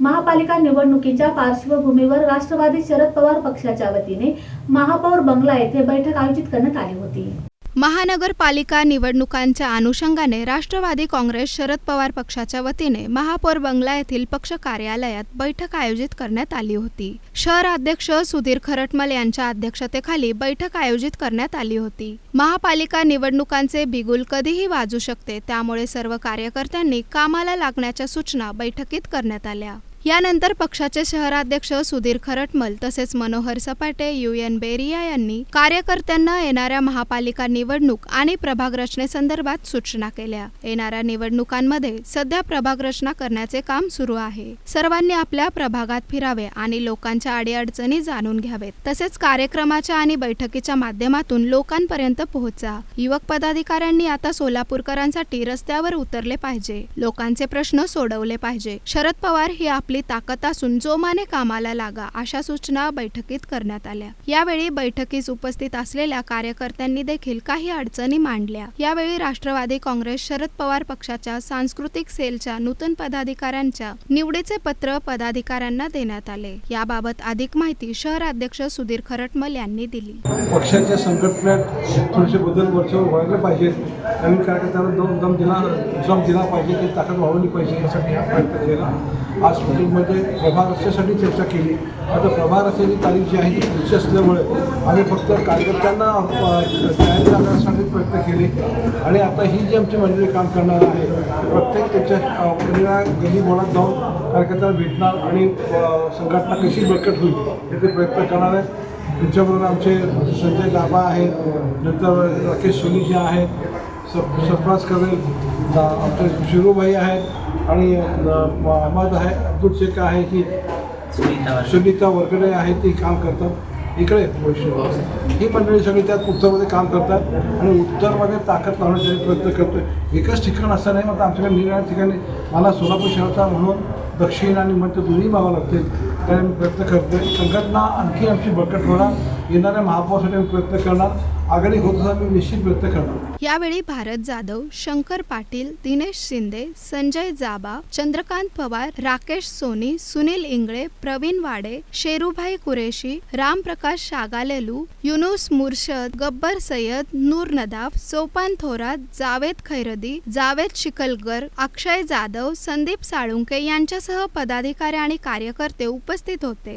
महापालिका निवडणुकीच्या पार्श्वभूमीवर राष्ट्रवादी शरद पवार पक्षाच्या वतीने महापौर बंगला येथे बैठक आयोजित करण्यात आली होती. महानगरपालिका निवडणुकांच्या अनुषंगाने राष्ट्रवादी काँग्रेस शरद पवार पक्षाच्या वतीने महापौर बंगला येथील पक्ष कार्यालयात बैठक आयोजित करण्यात आली होती. शहर अध्यक्ष सुधीर खरटमल यांच्या अध्यक्षतेखाली बैठक आयोजित करण्यात आली होती. महापालिका निवडणुकांचे बिगुल कधीही वाजू शकते त्यामुळे सर्व कार्यकर्त्यांनी कामाला लागण्याच्या सूचना बैठकीत करण्यात आल्या. यानंतर पक्षाचे शहराध्यक्ष सुधीर खरटमल तसेच मनोहर सपाटे यू. एन. बेरिया यांनी कार्यकर्त्यांना येणाऱ्या महापालिका निवडणूक आणि प्रभाग रचनेसंदर्भात सूचना केल्या. येणाऱ्या निवडणुकांमध्ये सध्या प्रभाग रचना करण्याचे काम सुरू आहे. सर्वांनी आपल्या प्रभागात फिरावे आणि लोकांच्या अडीअडचणी जाणून घ्यावेत. तसेच कार्यक्रमाच्या आणि बैठकीच्या माध्यमातून लोकांपर्यंत पोहोचा. युवक पदाधिकाऱ्यांनी आता सोलापूरकरांसाठी रस्त्यावर उतरले पाहिजे. लोकांचे प्रश्न सोडवले पाहिजे. शरद पवार ही आपली ताकद असून जोमाने कामाला लागा अशा सूचना बैठकीत करण्यात आल्या. यावेळी बैठकीस उपस्थित असलेल्या कार्यकर्त्यांनी देखील काही अडचणी मांडल्या. यावेळी राष्ट्रवादी काँग्रेस शरद पवार पक्षाच्या सांस्कृतिक सेलच्या नूतन पदाधिकाऱ्यांच्या निवडीचे पत्र पदाधिकाऱ्यांना देण्यात आले. याबाबत अधिक माहिती शहराध्यक्ष सुधीर खरटमल यांनी दिली. पक्षाच्या संघटनेत थोडेसे बदल वरच्यावर व्हायला पाहिजेत नवीन कार्यकर्त्यांना दोन दम दिला जम दिला पाहिजे ते ताकद वाढवली पाहिजे यासाठी हा प्रयत्न केला. आज मीटिंगमध्ये म्हणजे प्रभाग रस्त्यासाठी चर्चा केली. आता प्रभाग रस्त्याची तारीख जी आहे ती पुढची असल्यामुळे आम्ही फक्त कार्यकर्त्यांना तयारी करण्यासाठी प्रयत्न केले. आणि आता ही जी आमची मंडळी काम करणार आहे प्रत्येक त्याच्या अ, वेगवेगळ्या गली बोलात जाऊन कार्यकर्त्यांना भेटणार आणि संघटना कशी बळकट होईल याचे प्रयत्न करणार आहेत त्यांच्याबरोबर आमचे संजय गाबा आहेत नंतर राकेश सोनी जे आहेत सर सरफराज कवेल आमचे शिरूभाई आहेत आणि अहमद आहे अब्दुल शेख आहे की सुनीता वरकडे आहेत ती काम करतात. इकडे ही मंडळी सगळी त्यात उत्तरमध्ये काम करतात आणि उत्तरमध्ये ताकद लावण्यासाठी प्रयत्न करतो एकच ठिकाण असं नाही मग आमच्याकडे निराळ्या ठिकाणी मला सोलापूर शहराचा म्हणून दक्षिण आणि मध्य दोन्ही मागावं लागतील. त्याने मी प्रयत्न संघटना आणखी आमची बळकट होणार. येणाऱ्या महापौरसाठी प्रयत्न करणार. आघाडी होत असताना मी निश्चित प्रयत्न करणार. यावेळी भारत जाधव शंकर पाटील दिनेश शिंदे संजय जाबा चंद्रकांत पवार राकेश सोनी सुनील इंगळे प्रवीण वाडे शेरूभाई कुरेशी रामप्रकाश शागालेलू युनुस मुर्शद गब्बर सय्यद नूर नदाफ सोपान थोरात जावेद खैरदी जावेद शिकलगर अक्षय जाधव संदीप साळुंके यांच्यासह पदाधिकारी आणि कार्यकर्ते उपस्थित होते.